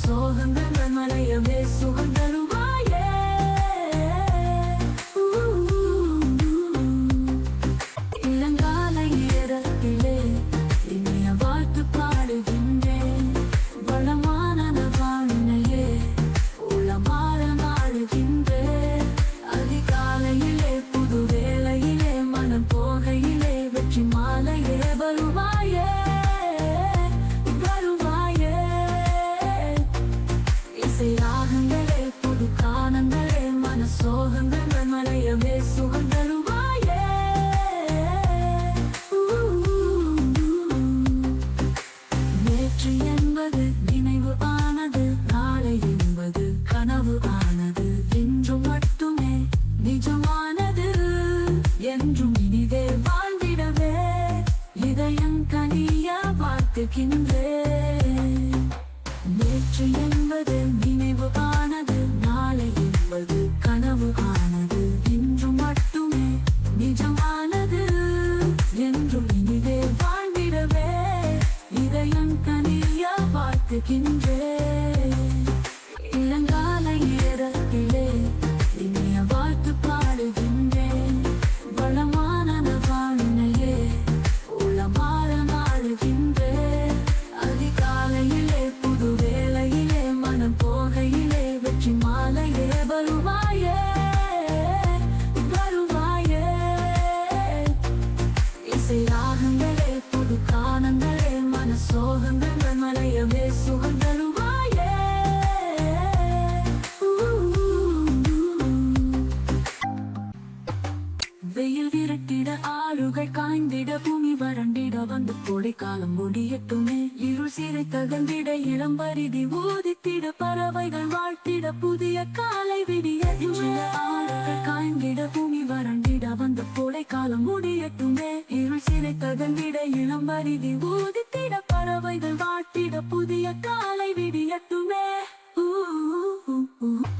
சோகங்கள் மலையவே சுகந்தரும் சோகங்கள் மலையவே சுகம் தருவாயே நேற்று என்பது நினைவு ஆனது நாளை என்பது கனவு ஆனது இன்று மட்டுமே நிஜமானது என்றும் இனிதே வாழ்ந்திடவே இதயம் கனிய வாழ்த்துகின்றேன் நேற்று என்பது நினைவு ஆனது நாளை கனவு ஆனது இன்று மட்டுமே நிஜமானது. என்றும் இனிதே வாழ்ந்திடவே. இதயம் தனியா வாழ்த்துகின்றேன் ஆறுகள் காய்ந்திட பூமி வறண்டிட வந்து கோடைக்காலம் முடியட்டுமே. இருள் சிறை தகந்திட இளம் பரிதி ஊதித்திட பறவைகள் வாழ்த்திட புதிய காலை விடிய காய்ந்திட பூமி வறண்டிட வந்து கோடைக்காலம் முடியட்டுமே. இருள் சிறை தகந்திட இளம் பரிதி ஊதித்திட பறவைகள் வாழ்த்திட புதிய காலை விடியட்டுமே. ஊ, ஊ, ஊ.